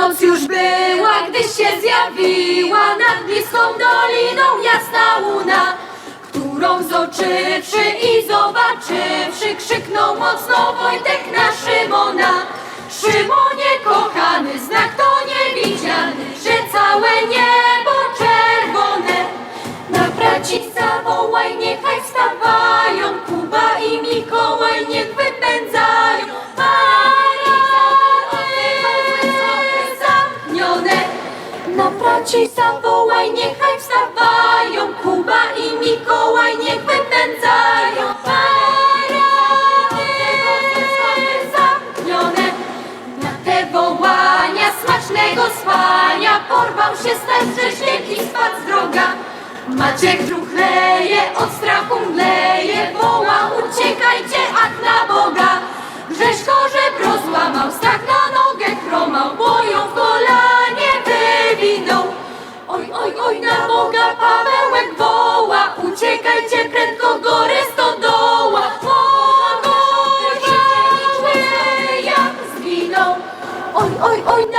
Noc już była, gdy się zjawiła nad bliską doliną jasna łuna, którą zobaczywszy i zobaczywszy, krzyknął mocno Wojtek na Szymona. Szymonie kochany, znak to niewidziany, że całe niebo czerwone. Na braci zawołaj, niechaj braci zawołaj, niechaj wstawają, Kuba i Mikołaj niech wypędzają. Parady zamknione. Na te wołania smacznego spania porwał się starszy śnieg i spadł z droga. Maciek druchleje, od strachu mleje, woła uciekajcie, ach na Boga. Grześko żebro złamał, strach Oj, oj, oj, na Boga Pawełek woła, uciekajcie prędko, gory stodoła. Jak zginął. Oj, oj, oj,